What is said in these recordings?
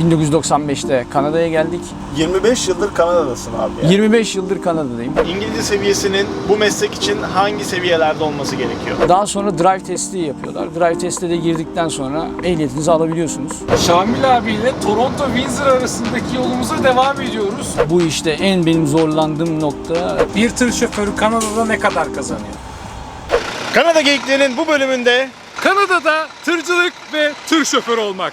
1995'te Kanada'ya geldik. 25 yıldır Kanada'dasın abi. yani. 25 yıldır Kanada'dayım. İngilizce seviyesinin bu meslek için hangi seviyelerde olması gerekiyor? Daha sonra drive testi yapıyorlar. Drive teste de girdikten sonra ehliyetinizi alabiliyorsunuz. Şamil abiyle Toronto Windsor arasındaki yolumuza devam ediyoruz. Bu işte en benim zorlandığım nokta Bir tır şoförü Kanada'da ne kadar kazanıyor? Kanada Geyiklerinin bu bölümünde Kanada'da tırcılık ve tır şoförü olmak.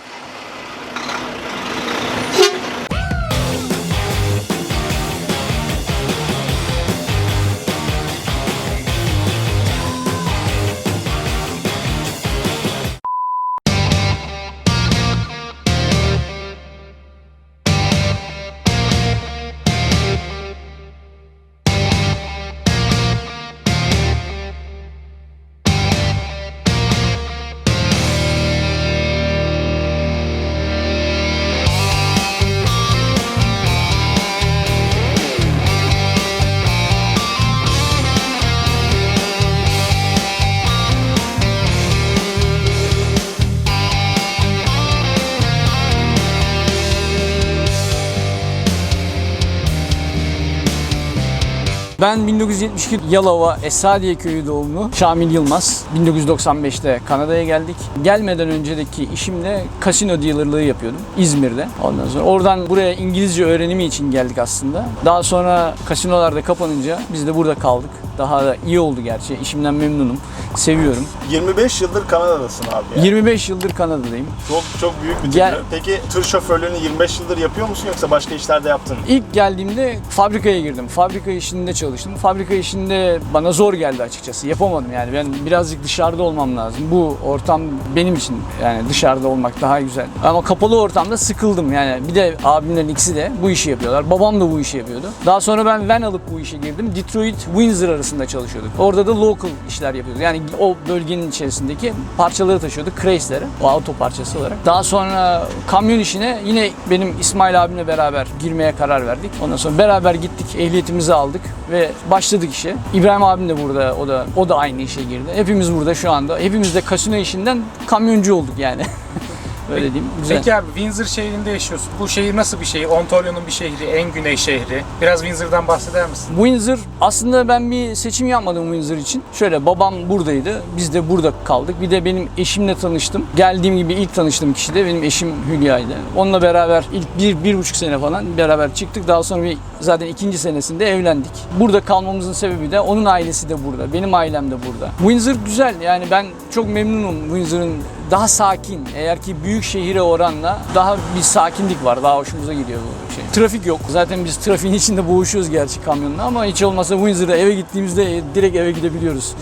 Ben 1972 Yalova Esadiye köyü doğumlu Şamil Yılmaz. 1995'te Kanada'ya geldik. Gelmeden öncedeki işimle kasino dealerlığı yapıyordum İzmir'de. Ondan sonra oradan buraya İngilizce öğrenimi için geldik aslında. Daha sonra kasinolarda kapanınca biz de burada kaldık. Daha da iyi oldu gerçi. İşimden memnunum. Seviyorum. 25 yıldır Kanada'dasın abi. yani. 25 yıldır Kanada'dayım. Çok çok büyük bir Gel- tecrübe. Peki tır şoförlüğünü 25 yıldır yapıyor musun yoksa başka işlerde yaptın mı? İlk geldiğimde fabrikaya girdim. Fabrika işinde çalıştım. Fabrika işinde bana zor geldi açıkçası. Yapamadım yani. Ben birazcık dışarıda olmam lazım. Bu ortam benim için yani dışarıda olmak daha güzel. Ama kapalı ortamda sıkıldım yani. Bir de abimlerin ikisi de bu işi yapıyorlar. Babam da bu işi yapıyordu. Daha sonra ben van alıp bu işe girdim. Detroit, Windsor arasında çalışıyorduk. Orada da local işler yapıyorduk. Yani o bölgenin içerisindeki parçaları taşıyorduk. Crace'leri. O auto parçası olarak. Daha sonra kamyon işine yine benim İsmail abimle beraber girmeye karar verdik. Ondan sonra beraber gittik, ehliyetimizi aldık ve başladık işe. İbrahim abim de burada, o da o da aynı işe girdi. Hepimiz burada şu anda. Hepimiz de kasino işinden kamyoncu olduk yani. Öyle diyeyim. Güzel. Peki abi Windsor şehrinde yaşıyorsun. Bu şehir nasıl bir şehir? Ontario'nun bir şehri, en güney şehri. Biraz Windsor'dan bahseder misin? Windsor aslında ben bir seçim yapmadım Windsor için. Şöyle babam buradaydı. Biz de burada kaldık. Bir de benim eşimle tanıştım. Geldiğim gibi ilk tanıştığım kişi de benim eşim Hülya'ydı. Onunla beraber ilk bir, bir buçuk sene falan beraber çıktık. Daha sonra bir zaten ikinci senesinde evlendik. Burada kalmamızın sebebi de onun ailesi de burada. Benim ailem de burada. Windsor güzel. Yani ben çok memnunum Windsor'ın daha sakin. Eğer ki büyük şehire oranla daha bir sakinlik var. Daha hoşumuza gidiyor bu şey. Trafik yok. Zaten biz trafiğin içinde boğuşuyoruz gerçi kamyonla ama hiç olmazsa Windsor'da eve gittiğimizde direkt eve gidebiliyoruz.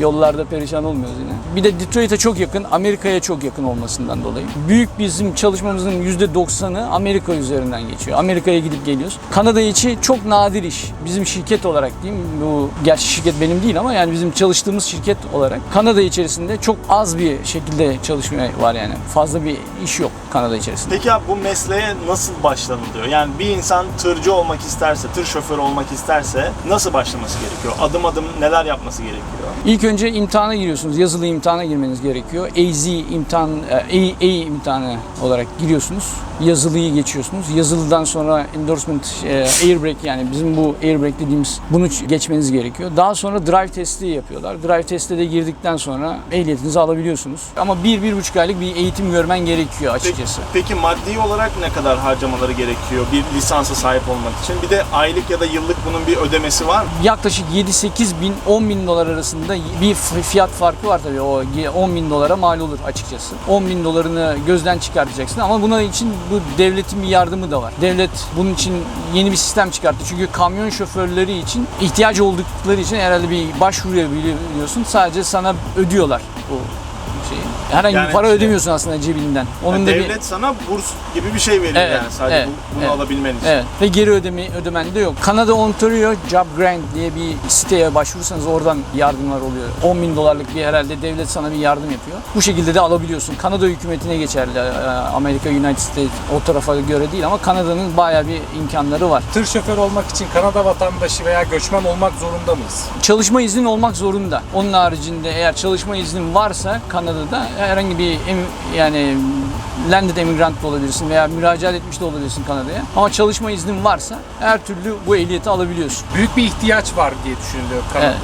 Yollarda perişan olmuyoruz yine. Bir de Detroit'e çok yakın, Amerika'ya çok yakın olmasından dolayı. Büyük bizim çalışmamızın %90'ı Amerika üzerinden geçiyor. Amerika'ya gidip geliyoruz. Kanada içi çok nadir iş. Bizim şirket olarak diyeyim, bu gerçi şirket benim değil ama yani bizim çalıştığımız şirket olarak Kanada içerisinde çok az bir şekilde çalışma var yani. Fazla bir iş yok Kanada içerisinde. Peki abi bu mesleğe nasıl başlanılıyor? Yani bir insan tırcı olmak isterse, tır şoförü olmak isterse nasıl başlaması gerekiyor? Adım adım neler yapması gerekiyor? İlk önce imtihana giriyorsunuz. Yazılı imtihana girmeniz gerekiyor. AZ imtihan, e, A imtihanı olarak giriyorsunuz. Yazılıyı geçiyorsunuz. Yazılıdan sonra endorsement, e, airbag yani bizim bu airbag dediğimiz bunu geçmeniz gerekiyor. Daha sonra drive testi yapıyorlar. Drive teste de girdikten sonra ehliyetinizi alabiliyorsunuz. Ama bir, bir buçuk aylık bir eğitim görmen gerekiyor Peki, açıkçası. peki maddi olarak ne kadar harcamaları gerekiyor bir lisansa sahip olmak için? Bir de aylık ya da yıllık bunun bir ödemesi var mı? yaklaşık 7-8 bin 10 bin dolar arasında bir fiyat farkı var tabii o 10 bin dolara mal olur açıkçası. 10 bin dolarını gözden çıkartacaksın ama buna için bu devletin bir yardımı da var. Devlet bunun için yeni bir sistem çıkarttı. Çünkü kamyon şoförleri için ihtiyaç oldukları için herhalde bir başvuruya biliyorsun sadece sana ödüyorlar bu şeyi. Herhangi Yani bir para şey- ödemiyorsun aslında cebinden. Onun Yani da bir devlet sana burs gibi bir şey veriyor Evet, yani sadece evet, bu- bunu evet. alabilmen için. Evet ve geri ödeme ödemen de yok. Kanada Ontario Job Grant diye bir siteye başvurursanız oradan yardımlar oluyor. 10 bin dolarlık bir herhalde devlet sana bir yardım yapıyor. Bu şekilde de alabiliyorsun. Kanada hükümetine geçerli. Ee, Amerika United States o tarafa göre değil ama Kanada'nın bayağı bir imkanları var. Tır şoförü olmak için Kanada vatandaşı veya göçmen olmak zorunda mıyız? Çalışma iznin olmak zorunda. Onun haricinde eğer çalışma iznin varsa Kanada'da herhangi bir yani landed emigrant da olabilirsin veya müracaat etmiş de olabilirsin Kanada'ya. Ama çalışma iznin varsa her türlü bu ehliyeti alabiliyorsun. Büyük bir ihtiyaç var diye düşünülüyor Kanada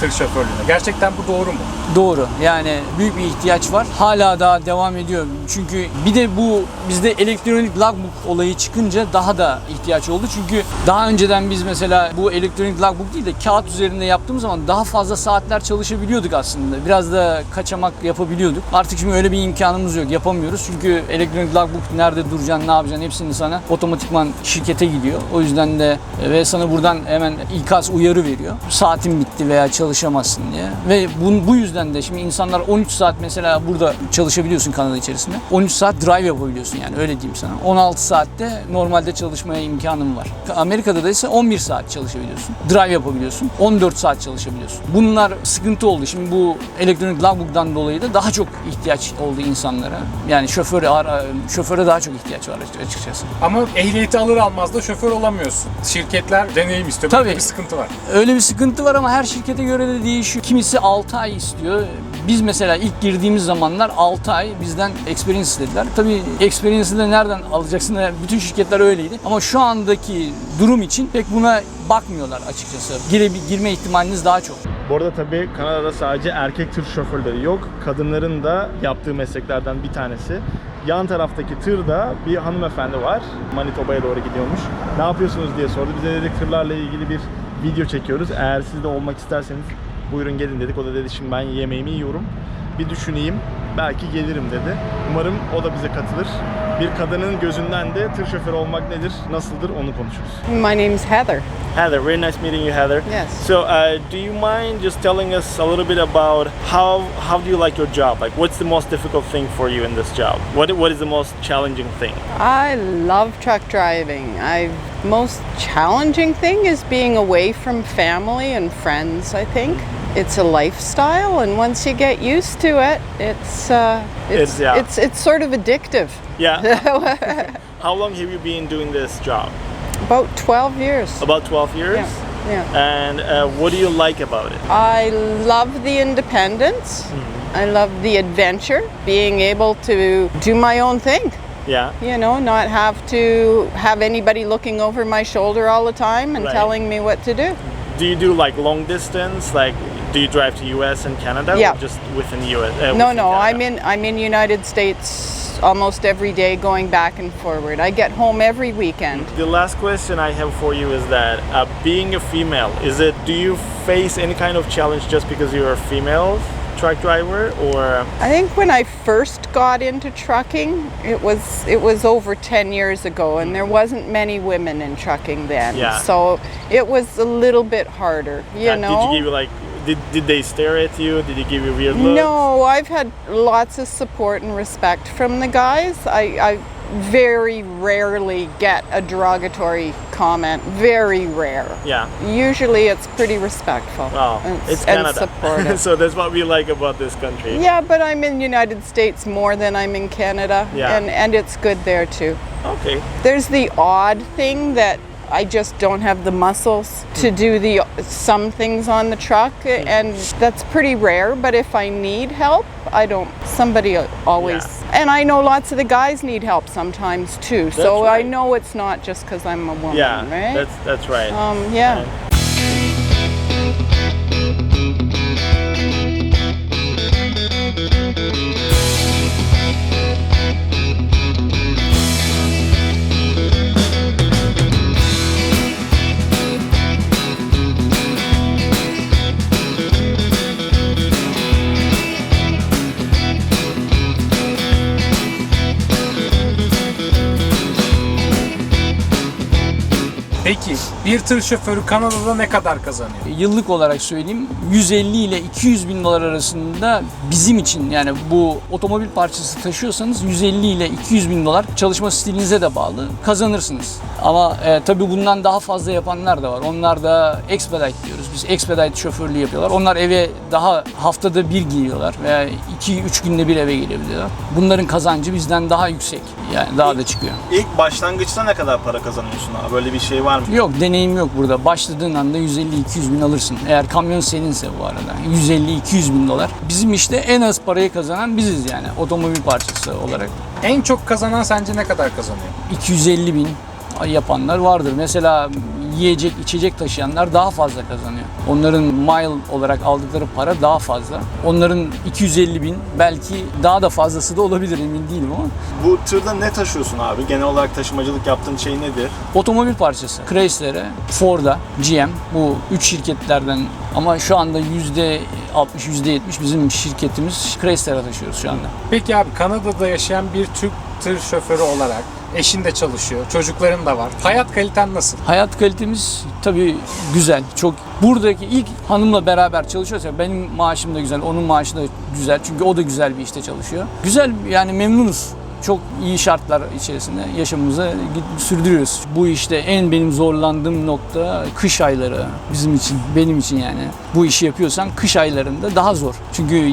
tır şoförlüğüne. Gerçekten bu doğru mu? Doğru. Yani büyük bir ihtiyaç var. Hala daha devam ediyor. Çünkü bir de bu bizde elektronik logbook olayı çıkınca daha da ihtiyaç oldu. Çünkü daha önceden biz mesela bu elektronik logbook değil de kağıt üzerinde yaptığımız zaman daha fazla saatler çalışabiliyorduk aslında. Biraz da kaçamak yapabiliyorduk. Artık şimdi öyle bir imkanımız yok. Yapamıyoruz. Çünkü elektronik logbook nerede duracaksın, ne yapacaksın hepsini sana otomatikman şirkete gidiyor. O yüzden de e, ve sana buradan hemen ikaz uyarı veriyor. Saatin bitti veya çalışamazsın diye. Ve bu, bu yüzden de şimdi insanlar 13 saat mesela burada çalışabiliyorsun Kanada içerisinde. 13 saat drive yapabiliyorsun yani öyle diyeyim sana. 16 saatte normalde çalışmaya imkanın var. Amerika'da da ise 11 saat çalışabiliyorsun. Drive yapabiliyorsun. 14 saat çalışabiliyorsun. Bunlar sıkıntı oldu. Şimdi bu elektronik logbook'tan dolayı da daha çok ihtiyaç oldu insanlara. Yani şoför ara- şoföre daha çok ihtiyaç var açıkçası. Ama ehliyeti alır almaz da şoför olamıyorsun. Şirketler deneyim istiyor. Tabii. Böyle bir sıkıntı var. Öyle bir sıkıntı var ama her şirkete göre de değişiyor. Kimisi 6 ay istiyor. Biz mesela ilk girdiğimiz zamanlar 6 ay bizden experience istediler. Tabii experience'ı da nereden alacaksın? Bütün şirketler öyleydi. Ama şu andaki durum için pek buna bakmıyorlar açıkçası. Gire, girme ihtimaliniz daha çok. Bu arada tabii Kanada'da sadece erkek tır şoförleri yok. Kadınların da yaptığı mesleklerden bir tanesi. Yan taraftaki tırda bir hanımefendi var. Manitoba'ya doğru gidiyormuş. Ne yapıyorsunuz diye sordu. Bize dedik tırlarla ilgili bir video çekiyoruz. Eğer siz de olmak isterseniz buyurun gelin dedik. O da dedi şimdi ben yemeğimi yiyorum. Bir düşüneyim. Belki gelirim dedi. Umarım o da bize katılır. Bir kadının gözünden de tır şoförü olmak nedir, nasıldır onu konuşuruz. My name is Heather. Heather, very nice meeting you, Heather. Yes. So, uh, do you mind just telling us a little bit about how how do you like your job? Like, what's the most difficult thing for you in this job? What what is the most challenging thing? I love truck driving. I most challenging thing is being away from family and friends, I think. It's a lifestyle and once you get used to it, it's uh, it's, It's- yeah. it's it's sort of addictive. Yeah. how long have you been doing this job? About 12 years. About 12 years. Yeah. Yeah. And uh, what do you like about it? I love the independence. I love the adventure, being able to do my own thing. Yeah. you know, not have to have anybody looking over my shoulder all the time and Right. telling me what to do. Do you do like long distance? Like, do you drive to U.S. and Canada? Yeah. Or just within the U.S. Uh, No, within no, I'm in I'm in United States almost every day going back and forward. I get home every weekend. The last question I have for you is that uh, being a female, is it? Do you face any kind of challenge just because you're a female truck driver, or I think when I first got into trucking, it was it was over 10 years ago and there wasn't many women in trucking then. Yeah. So it was a little bit harder, you uh, know. did you give like did, did they stare at you? Did they give you weird looks? No, I've had lots of support and respect from the guys. I, I very rarely get a derogatory comment. Very rare. Yeah. Usually it's pretty respectful. Wow. and, It's and Canada. supportive. so that's what we like about this country. yeah, but I'm in United States more than I'm in Canada. Yeah. And, and it's good there too. Okay. There's the odd thing that I just don't have the muscles to do the some things on the truck and that's pretty rare but if I need help I don't somebody always and I know lots of the guys need help sometimes too so That's I know it's not just cuz I'm a woman Yeah. right That's that's right. um yeah Right. Bir tır şoförü Kanada'da ne kadar kazanıyor? Yıllık olarak söyleyeyim 150 ile 200 bin dolar arasında bizim için yani bu otomobil parçası taşıyorsanız 150 ile 200 bin dolar çalışma stilinize de bağlı kazanırsınız. Ama e, tabii bundan daha fazla yapanlar da var. Onlar da expedite diyoruz. Biz expedite şoförlüğü yapıyorlar. Onlar eve daha haftada bir geliyorlar veya 2-3 günde bir eve gelebiliyorlar. Bunların kazancı bizden daha yüksek. Yani daha da çıkıyor. İlk başlangıçta ne kadar para kazanıyorsun abi? Böyle bir şey var mı? Yok deneyim yok burada. Başladığın anda 150-200 bin alırsın. Eğer kamyon seninse bu arada. 150-200 bin dolar. Bizim işte en az parayı kazanan biziz yani otomobil parçası olarak. En çok kazanan sence ne kadar kazanıyor? 250 bin yapanlar vardır. Mesela yiyecek, içecek taşıyanlar daha fazla kazanıyor. Onların mile olarak aldıkları para daha fazla. Onların 250 bin belki daha da fazlası da olabilir emin değilim ama Bu tırda ne taşıyorsun abi? Genel olarak taşımacılık yaptığın şey nedir? otomobil parçası. Chrysler'e, Ford'a, GM bu üç şirketlerden ama şu anda %60, %70 bizim şirketimiz Chrysler'e taşıyoruz şu anda. Peki abi Kanada'da yaşayan bir Türk tır şoförü olarak eşin de çalışıyor, çocukların da var. Hayat kaliten nasıl? Hayat kalitemiz tabii güzel. Çok buradaki ilk hanımla beraber çalışıyoruz ya benim maaşım da güzel, onun maaşı da güzel. Çünkü o da güzel bir işte çalışıyor. Güzel yani memnunuz. Çok iyi şartlar içerisinde yaşamımızı sürdürüyoruz. Bu işte en benim zorlandığım nokta kış ayları bizim için, benim için yani. Bu işi yapıyorsan kış aylarında daha zor. Çünkü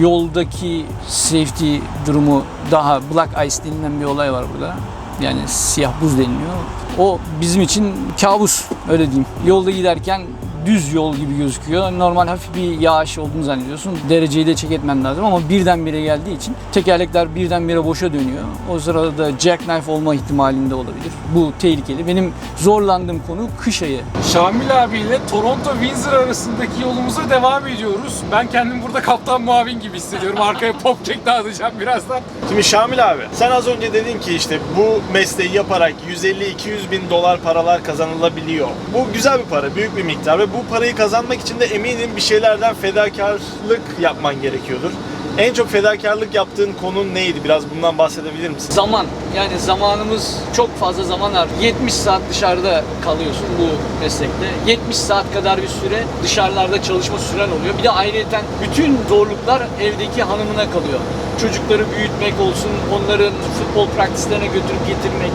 yoldaki safety durumu daha black ice denilen bir olay var burada. Yani siyah buz deniliyor. O bizim için kabus öyle diyeyim. Yolda giderken düz yol gibi gözüküyor. Normal hafif bir yağış olduğunu zannediyorsun. Dereceyi de çek etmen lazım ama birdenbire geldiği için tekerlekler birdenbire boşa dönüyor. O sırada da jackknife olma ihtimalinde olabilir. Bu tehlikeli. Benim zorlandığım konu kış ayı. Şamil abiyle Toronto Windsor arasındaki yolumuza devam ediyoruz. Ben kendimi burada kaptan muavin gibi hissediyorum. Arkaya pop kek dağıtacağım birazdan. Şimdi Şamil abi sen az önce dedin ki işte bu mesleği yaparak 150-200 bin dolar paralar kazanılabiliyor. Bu güzel bir para, büyük bir miktar ve bu parayı kazanmak için de eminim bir şeylerden fedakarlık yapman gerekiyordur. En çok fedakarlık yaptığın konu neydi? Biraz bundan bahsedebilir misin? Zaman. Yani zamanımız çok fazla zaman var. 70 saat dışarıda kalıyorsun bu meslekte. 70 saat kadar bir süre dışarılarda çalışma süren oluyor. Bir de ayrıyeten bütün zorluklar evdeki hanımına kalıyor. Çocukları büyütmek olsun, onların futbol praktislerine götürüp getirmek,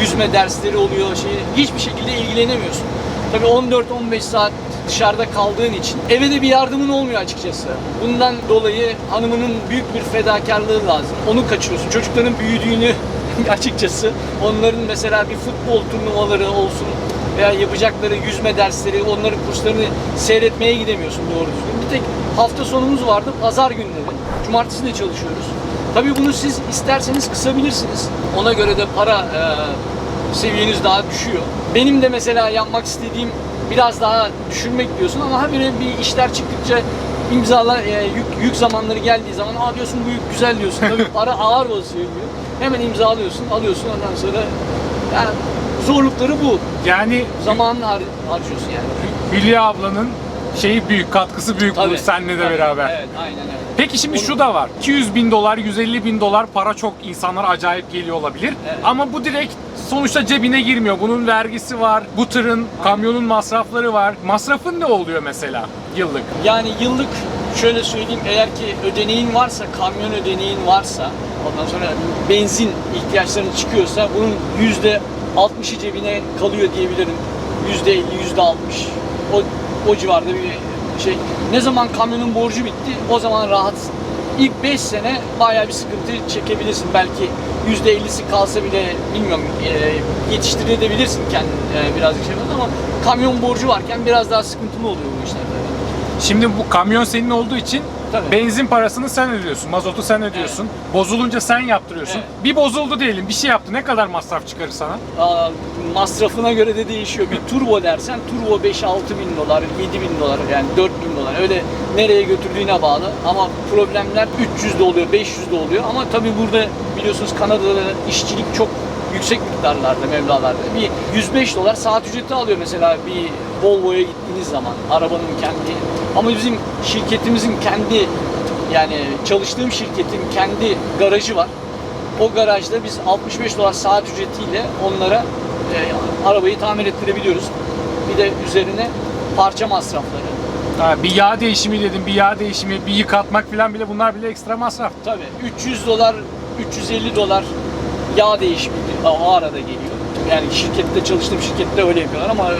yüzme dersleri oluyor, şey, hiçbir şekilde ilgilenemiyorsun. Tabii 14-15 saat dışarıda kaldığın için eve de bir yardımın olmuyor açıkçası. Bundan dolayı hanımının büyük bir fedakarlığı lazım. Onu kaçırıyorsun. Çocukların büyüdüğünü açıkçası onların mesela bir futbol turnuvaları olsun veya yapacakları yüzme dersleri, onların kurslarını seyretmeye gidemiyorsun doğru düzgün. Bir tek hafta sonumuz vardı, pazar günleri. Cumartesi de çalışıyoruz. Tabii bunu siz isterseniz kısabilirsiniz. Ona göre de para e, seviyeniz daha düşüyor. Benim de mesela yapmak istediğim biraz daha düşürmek diyorsun ama habire bir işler çıktıkça imzalar e, yük, yük zamanları geldiği zaman aa diyorsun bu yük güzel diyorsun. Tabii para ağır basıyor diyor. Hemen imzalıyorsun, alıyorsun ondan sonra yani zorlukları bu. Yani Zamanını har- harcıyorsun yani. Hülya ablanın şeyi büyük, katkısı büyük bu seninle de tabii. beraber. Evet, aynen öyle. Peki şimdi şu da var. 200 bin dolar, 150 bin dolar para çok insanlara acayip geliyor olabilir. Evet. Ama bu direkt sonuçta cebine girmiyor. Bunun vergisi var, bu tırın, kamyonun masrafları var. Masrafın ne oluyor mesela yıllık? Yani yıllık şöyle söyleyeyim eğer ki ödeneğin varsa, kamyon ödeneğin varsa ondan sonra benzin ihtiyaçların çıkıyorsa bunun yüzde 60'ı cebine kalıyor diyebilirim. Yüzde 50, yüzde 60. O, o civarda bir şey. Ne zaman kamyonun borcu bitti o zaman rahatsın. İlk 5 sene bayağı bir sıkıntı çekebilirsin. Belki yüzde 50'si kalsa bile bilmiyorum e, yetiştirebilirsin kendin e, birazcık şey ama kamyon borcu varken biraz daha sıkıntılı oluyor bu işler tabii. Şimdi bu kamyon senin olduğu için Tabii. benzin parasını sen ödüyorsun, mazotu sen ödüyorsun. Bozulunca sen yaptırıyorsun. Evet. Bir bozuldu diyelim, bir şey yaptı. Ne kadar masraf çıkarır sana? Aa, masrafına göre de değişiyor. Bir turbo dersen turbo 5-6 bin dolar, 7 bin dolar yani 4 bin dolar. Öyle nereye götürdüğüne bağlı. Ama problemler 300 de oluyor, 500 de oluyor. Ama tabii burada biliyorsunuz Kanada'da işçilik çok yüksek miktarlarda, mevlalarda. Bir 105 dolar saat ücreti alıyor mesela bir Volvo'ya gittiğiniz zaman. Arabanın kendi. Ama bizim şirketimizin kendi yani çalıştığım şirketin kendi garajı var. O garajda biz 65 dolar saat ücretiyle onlara e, arabayı tamir ettirebiliyoruz. Bir de üzerine parça masrafları. Ha, bir yağ değişimi dedim, bir yağ değişimi, bir yıkatmak falan bile bunlar bile ekstra masraf. Tabii 300 dolar, 350 dolar yağ değişimi o arada geliyor. Yani şirkette çalıştığım şirkette öyle yapıyorlar ama e,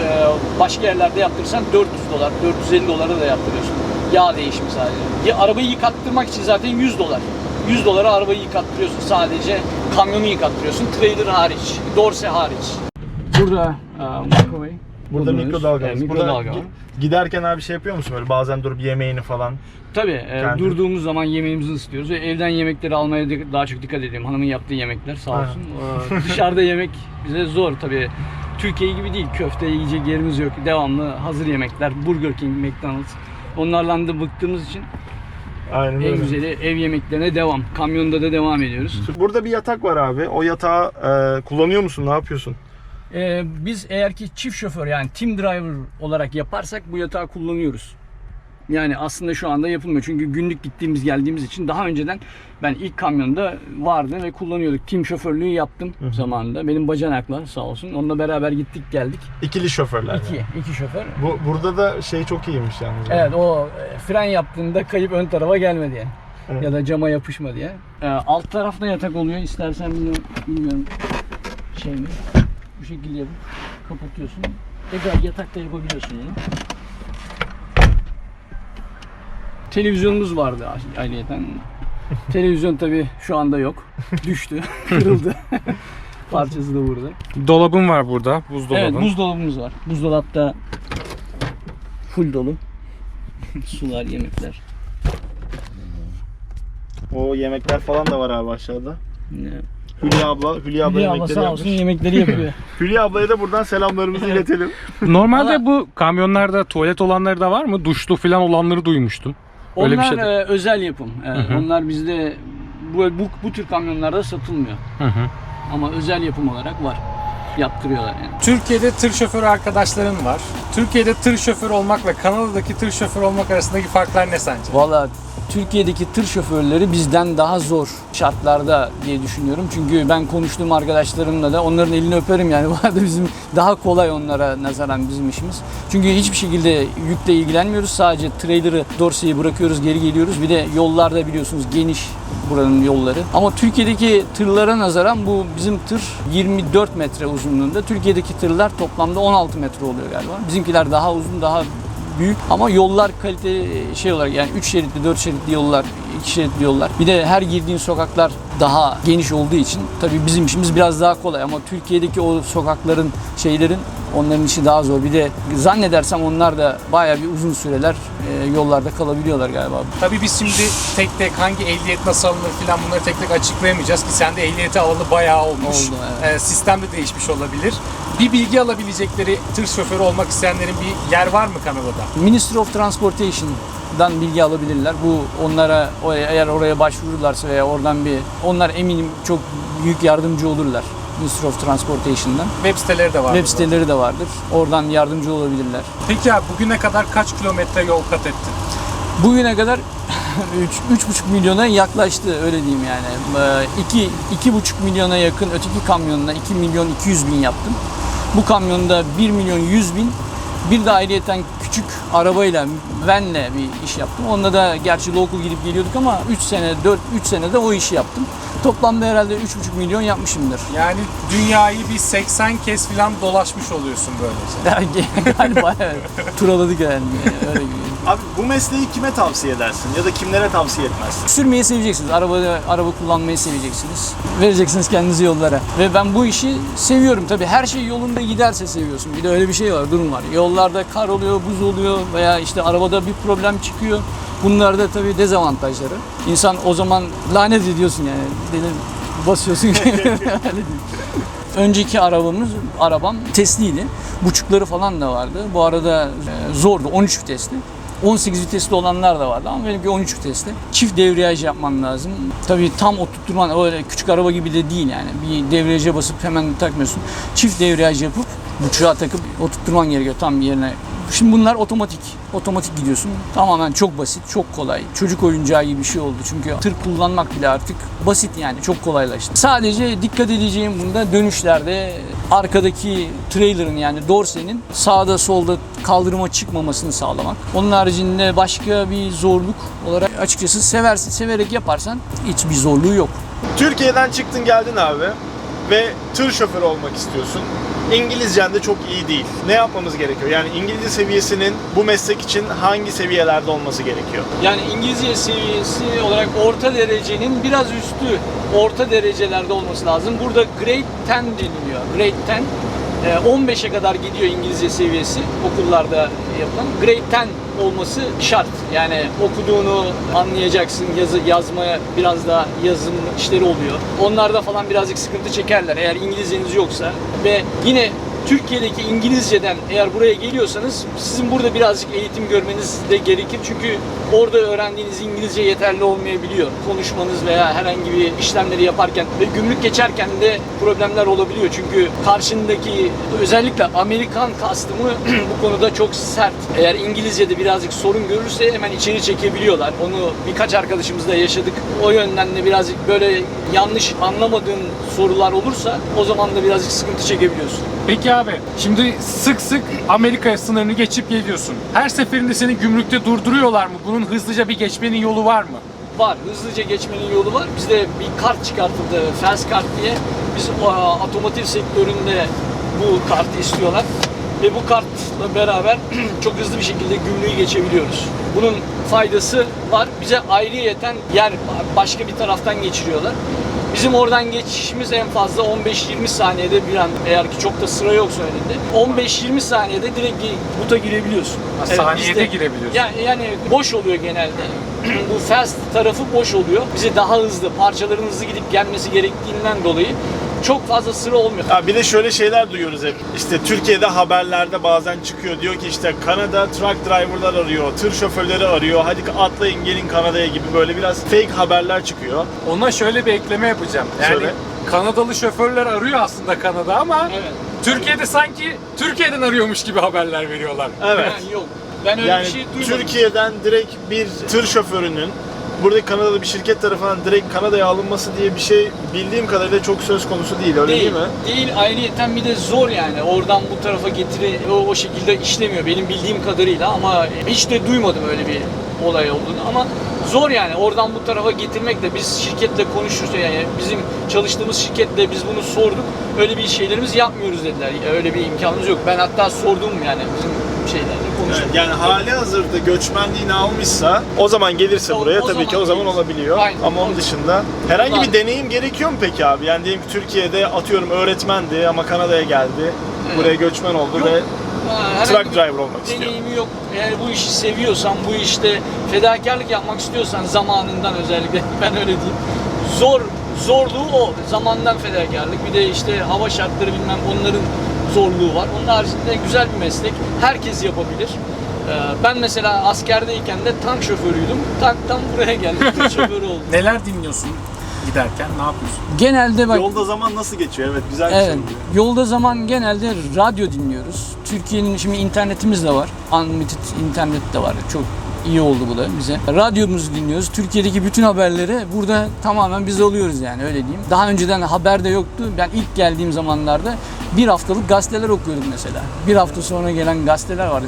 başka yerlerde yaptırırsan 400 dolar, 450 dolara da yaptırıyorsun. Yağ değişimi sadece. Ya, arabayı yıkattırmak için zaten 100 dolar. 100 dolara arabayı yıkattırıyorsun sadece. Kamyonu yıkattırıyorsun. Trailer hariç, dorse hariç. Burada uh, microwave Burada Kullanıyoruz. mikrodalgamız. Burada mikrodalga var. gi- giderken abi şey yapıyor musun böyle bazen durup yemeğini falan? Tabii e, Kendi- durduğumuz zaman yemeğimizi ısıtıyoruz ve evden yemekleri almaya di- daha çok dikkat ediyorum. Hanımın yaptığı yemekler sağ olsun. Ee, Dışarıda yemek bize zor tabii. Türkiye gibi değil. Köfte yiyecek yerimiz yok. Devamlı hazır yemekler. Burger King, McDonald's. Onlarla da bıktığımız için Aynen en öyle. güzeli ev yemeklerine devam. Kamyonda da devam ediyoruz. Burada bir yatak var abi. O yatağı e, kullanıyor musun? Ne yapıyorsun? Ee, biz eğer ki çift şoför yani team driver olarak yaparsak bu yatağı kullanıyoruz. Yani aslında şu anda yapılmıyor. Çünkü günlük gittiğimiz geldiğimiz için daha önceden ben ilk kamyonda vardı ve kullanıyorduk. Team şoförlüğü yaptım zamanında. Benim bacanaklar sağ olsun. Onunla beraber gittik geldik. İkili şoförler. İki, iki şoför. Bu burada da şey çok iyiymiş yalnız. Evet o e, fren yaptığında kayıp ön tarafa gelme diye. Evet. Ya da cama yapışma diye. Ee, alt tarafta yatak oluyor. İstersen bilmiyorum, bilmiyorum şey mi? Bu şekilde yapıp kapatıyorsun. Tekrar yatakta yapabiliyorsun bunu. Televizyonumuz vardı ayrıyeten. Televizyon tabi şu anda yok. Düştü, kırıldı. Parçası da burada. Dolabım var burada. Buzdolabı. Evet buzdolabımız var. Buzdolapta full dolu. Sular, yemekler. O yemekler falan da var abi aşağıda. Ne? Hülya abla, Hülya abla Hülya abla yemekleri sağ yapmış. olsun yemekleri yapıyor. Hülya ablaya da buradan selamlarımızı iletelim. Normalde bu kamyonlarda tuvalet olanları da var mı? Duşlu falan olanları duymuştum. Öyle bir Onlar şey de- e, özel yapım. Evet, Hı hı. Onlar bizde bu, bu bu tür kamyonlarda satılmıyor. Hı hı. Ama özel yapım olarak var. Yaptırıyorlar yani. Türkiye'de tır şoförü arkadaşların var. Türkiye'de tır şoförü olmakla Kanada'daki tır şoförü olmak arasındaki farklar ne sence? Valla Türkiye'deki tır şoförleri bizden daha zor şartlarda diye düşünüyorum. Çünkü ben konuştuğum arkadaşlarımla da onların elini öperim yani. Bu arada bizim daha kolay onlara nazaran bizim işimiz. Çünkü hiçbir şekilde yükle ilgilenmiyoruz. Sadece trailer'ı dorseyi bırakıyoruz geri geliyoruz. Bir de yollarda biliyorsunuz geniş buranın yolları. Ama Türkiye'deki tırlara nazaran bu bizim tır 24 metre uzunluğunda. Türkiye'deki tırlar toplamda 16 metre oluyor galiba. Bizimkiler daha uzun, daha büyük ama yollar kalite şey olarak yani 3 şeritli 4 şeritli yollar 2 şeritli yollar bir de her girdiğin sokaklar daha geniş olduğu için tabii bizim işimiz biraz daha kolay ama Türkiye'deki o sokakların şeylerin onların işi daha zor bir de zannedersem onlar da bayağı bir uzun süreler e, yollarda kalabiliyorlar galiba. Tabii biz şimdi tek tek hangi ehliyet nasıl alınır falan bunları tek tek açıklayamayacağız ki sen de ehliyeti alalı bayağı olmuş. Oldu, evet. Ee, sistem de değişmiş olabilir. Bir bilgi alabilecekleri tır şoförü olmak isteyenlerin bir yer var mı Kanada'da? Ministry of Transportation'dan bilgi alabilirler. Bu onlara eğer oraya başvururlarsa veya oradan bir onlar eminim çok büyük yardımcı olurlar. Ministry of Transportation'dan. Web siteleri de var. Web siteleri de vardır. Oradan yardımcı olabilirler. Peki abi bugüne kadar kaç kilometre yol kat ettin? Bugüne kadar 3,5 milyona yaklaştı öyle diyeyim yani. 2 2,5 milyona yakın öteki kamyonla 2 milyon 200 bin yaptım. Bu kamyonda 1 milyon 100 bin bir de ayrıyeten küçük arabayla, vanle bir iş yaptım. Onda da gerçi local gidip geliyorduk ama 3 sene, 4 3 senede o işi yaptım. Toplamda herhalde 3,5 milyon yapmışımdır. Yani dünyayı bir 80 kez falan dolaşmış oluyorsun böylece. Galiba evet. Turaladık yani. Öyle gibi. Abi bu mesleği kime tavsiye edersin ya da kimlere tavsiye etmezsin? Sürmeyi seveceksiniz. Araba araba kullanmayı seveceksiniz. Vereceksiniz kendinizi yollara. Ve ben bu işi seviyorum tabii. Her şey yolunda giderse seviyorsun. Bir de öyle bir şey var, durum var. Yollarda kar oluyor, buz oluyor veya işte arabada bir problem çıkıyor. Bunlar da tabii dezavantajları. İnsan o zaman lanet ediyorsun yani. Deli basıyorsun. Önceki arabamız, arabam Tesla'ydı. Buçukları falan da vardı. Bu arada e, zordu. 13 vitesli. 18 vitesli olanlar da vardı ama benimki 13 vitesli. Çift devriyaj yapman lazım. Tabii tam oturtturman öyle küçük araba gibi de değil yani. Bir debriyaja basıp hemen takmıyorsun. Çift devriyaj yapıp buçuğa takıp oturtturman gerekiyor tam yerine. Şimdi bunlar otomatik. Otomatik gidiyorsun. Tamamen çok basit, çok kolay. Çocuk oyuncağı gibi bir şey oldu. Çünkü tır kullanmak bile artık basit yani. Çok kolaylaştı. Sadece dikkat edeceğim bunda dönüşlerde arkadaki trailer'ın yani dorsenin sağda solda kaldırıma çıkmamasını sağlamak. Onun haricinde başka bir zorluk olarak açıkçası seversin, severek yaparsan hiçbir zorluğu yok. Türkiye'den çıktın geldin abi ve tır şoförü olmak istiyorsun. İngilizcen de çok iyi değil. Ne yapmamız gerekiyor? Yani İngilizce seviyesinin bu meslek için hangi seviyelerde olması gerekiyor? Yani İngilizce seviyesi olarak orta derecenin biraz üstü orta derecelerde olması lazım. Burada grade 10 deniliyor. Grade 10. e, 15'e kadar gidiyor İngilizce seviyesi okullarda yapılan. Grade 10 olması şart. Yani okuduğunu anlayacaksın. Yazı yazmaya biraz daha yazım işleri oluyor. Onlarda falan birazcık sıkıntı çekerler eğer İngilizceniz yoksa ve yine Türkiye'deki İngilizceden eğer buraya geliyorsanız sizin burada birazcık eğitim görmeniz de gerekir. Çünkü orada öğrendiğiniz İngilizce yeterli olmayabiliyor. Konuşmanız veya herhangi bir işlemleri yaparken ve gümrük geçerken de problemler olabiliyor. Çünkü karşındaki özellikle Amerikan kastımı bu konuda çok sert. Eğer İngilizce'de birazcık sorun görürse hemen içeri çekebiliyorlar. Onu birkaç arkadaşımızla yaşadık. O yönden de birazcık böyle yanlış anlamadığın sorular olursa o zaman da birazcık sıkıntı çekebiliyorsun. Peki abi, şimdi sık sık Amerika sınırını geçip geliyorsun. Her seferinde seni gümrükte durduruyorlar mı? Bunun hızlıca bir geçmenin yolu var mı? Var. Hızlıca geçmenin yolu var. Bizde bir kart çıkartıldı. Fast kart diye. Biz o, otomotiv sektöründe bu kartı istiyorlar. Ve bu kartla beraber çok hızlı bir şekilde gümrüğü geçebiliyoruz. Bunun faydası var. Bize ayrıyeten yer başka bir taraftan geçiriyorlar. Bizim oradan geçişimiz en fazla 15-20 saniyede bir an eğer ki çok da sıra yoksa önünde 15-20 saniyede direkt buta girebiliyorsun. Ha, Evet, saniyede bizde- girebiliyorsun. Yani, yani boş oluyor genelde. Bu fast tarafı boş oluyor. Bize daha hızlı, parçaların hızlı gidip gelmesi gerektiğinden dolayı çok fazla sıra olmuyor. Ya bir de şöyle şeyler duyuyoruz hep. İşte Türkiye'de haberlerde bazen çıkıyor. Diyor ki işte Kanada truck driver'lar arıyor, tır şoförleri arıyor. Hadi atlayın gelin Kanada'ya gibi böyle biraz fake haberler çıkıyor. Ona şöyle bir ekleme yapacağım. Yani Söyle. Kanadalı şoförler arıyor aslında Kanada ama Evet. Türkiye'de sanki Türkiye'den arıyormuş gibi haberler veriyorlar. Evet. Yani yok. Ben öyle Yani bir şey duymadım. Türkiye'den direkt bir tır şoförünün buradaki Kanadalı bir şirket tarafından direkt Kanada'ya alınması diye bir şey bildiğim kadarıyla çok söz konusu değil öyle değil, değil, mi? değil. Ayrıyeten bir de zor yani. Oradan bu tarafa getiri o, o şekilde işlemiyor benim bildiğim kadarıyla ama hiç de duymadım öyle bir olay olduğunu ama zor yani oradan bu tarafa getirmek de biz şirketle konuşuruz yani bizim çalıştığımız şirketle biz bunu sorduk öyle bir şeylerimiz yapmıyoruz dediler öyle bir imkanımız yok ben hatta sordum yani bizim şeylerle konuştum. Evet, yani hali hazırda göçmenliğini almışsa o zaman gelirse O- buraya o tabii ki o zaman gelirse. olabiliyor. Aynen. Ama onun dışında herhangi bir deneyim gerekiyor mu peki abi? Yani diyelim ki Türkiye'de atıyorum öğretmendi ama Kanada'ya geldi. Buraya göçmen oldu Yok. ve Ha, herhangi truck driver olmak istiyor. deneyimi yok. Eğer bu işi seviyorsan, bu işte fedakarlık yapmak istiyorsan zamanından özellikle ben öyle diyeyim. Zor zorluğu o. Zamandan fedakarlık. Bir de işte hava şartları bilmem onların zorluğu var. Onun haricinde güzel bir meslek. Herkes yapabilir. Ee, Ben mesela askerdeyken de tank şoförüydüm. Tanktan buraya geldim. Şoförü oldum. Neler dinliyorsun giderken? Ne yapıyorsun? Genelde bak Yolda zaman nasıl geçiyor? Evet güzel bir Evet. soru. Yolda zaman genelde radyo dinliyoruz. Türkiye'nin şimdi internetimiz de var. Unlimited internet de var. Çok iyi oldu bu da bize. Radyomuzu dinliyoruz. Türkiye'deki bütün haberleri burada tamamen biz alıyoruz yani öyle diyeyim. Daha önceden haber de yoktu. Ben ilk geldiğim zamanlarda bir haftalık gazeteler okuyordum mesela. Bir hafta sonra gelen gazeteler vardı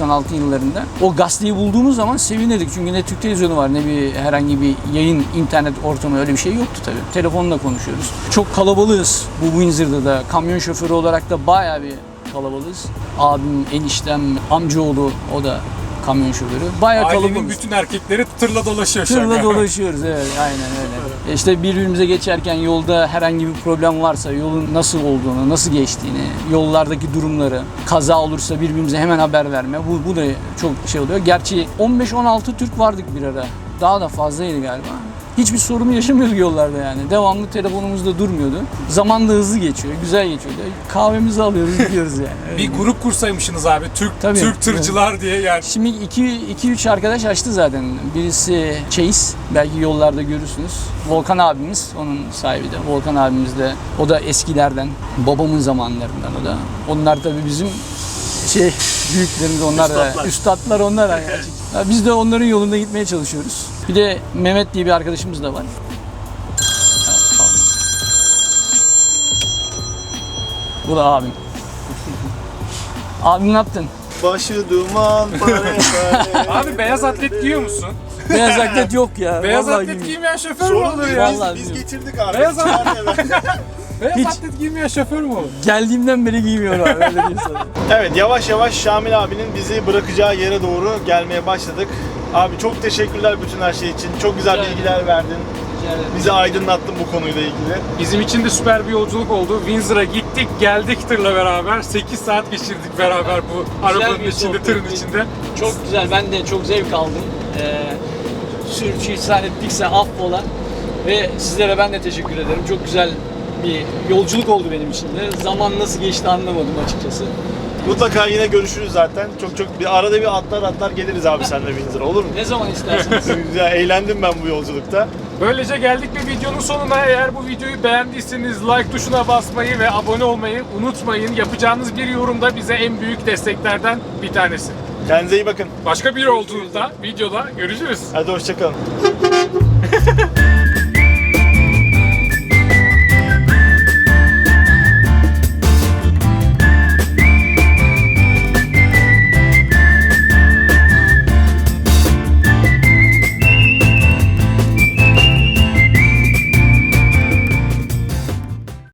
1995-96 yıllarında. O gazeteyi bulduğumuz zaman sevinirdik. Çünkü ne Türk televizyonu var ne bir herhangi bir yayın, internet ortamı öyle bir şey yoktu tabii. Telefonla konuşuyoruz. Çok kalabalığız bu Windsor'da da. Kamyon şoförü olarak da bayağı bir kalabalığız. Abim, eniştem, amcaoğlu o da kamyon şoförü. Bayağı Ailenin bütün erkekleri tırla dolaşıyor şu an. Tırla dolaşıyoruz evet aynen öyle. İşte birbirimize geçerken yolda herhangi bir problem varsa yolun nasıl olduğunu, nasıl geçtiğini, yollardaki durumları, kaza olursa birbirimize hemen haber verme. Bu, bu da çok şey oluyor. Gerçi 15-16 Türk vardık bir ara. Daha da fazlaydı galiba. Hiçbir sorun yaşamıyorduk yollarda yani. Devamlı telefonumuzda durmuyordu. Zaman da hızlı geçiyor, güzel geçiyordu. Kahvemizi alıyoruz, gidiyoruz yani. Öyle Bir grup kursaymışsınız abi. Türk Tabii. Türk tırcılar diye yani. Şimdi 2-3 arkadaş açtı zaten. Birisi Chase, belki yollarda görürsünüz. Volkan abimiz, onun sahibi de. Volkan abimiz de, o da eskilerden, babamın zamanlarından o da. Onlar tabii bizim şey büyüklerimiz onlar Üstadlar. da. Üstadlar onlar da gerçekten. Ya Biz de onların yolunda gitmeye çalışıyoruz. Bir de Mehmet diye bir arkadaşımız da var. Bu da abim. abim ne yaptın? Başı duman pare pare. Abi beyaz atlet giyiyor musun? Beyaz atlet yok ya. Beyaz Vallahi atlet giymeyen şoför mü olur ya? biz, biz getirdik abi. Beyaz Çağır Beyaz Hiç. atlet giymeyen şoför mü olur? Geldiğimden beri giymiyorum abi öyle diyeyim sana. Evet yavaş yavaş Şamil abinin bizi bırakacağı yere doğru gelmeye başladık. Abi çok teşekkürler bütün her şey için. Çok güzel Rica ederim. bilgiler verdin. Bizi aydınlattın bu konuyla ilgili. Bizim için de süper bir yolculuk oldu. Windsor'a gittik, geldik tırla beraber. 8 saat geçirdik beraber bu arabanın bir içinde, tırın sohbetti. içinde. Çok güzel. Ben de çok zevk aldım. Ee, sürçülisan ettikse affola. Ve sizlere ben de teşekkür ederim. Çok güzel bir yolculuk oldu benim için de. Zaman nasıl geçti anlamadım açıkçası. Mutlaka yine görüşürüz zaten. Çok çok bir arada bir atlar atlar geliriz abi senle Windsor'a olur mu? Ne zaman isterseniz. Güzel eğlendim ben bu yolculukta. Böylece geldik bir videonun sonuna. Eğer bu videoyu beğendiyseniz like tuşuna basmayı ve abone olmayı unutmayın. Yapacağınız bir yorum da bize en büyük desteklerden bir tanesi. Kendinize iyi bakın. Başka bir yolculukta, videoda görüşürüz. Hadi hoşçakalın.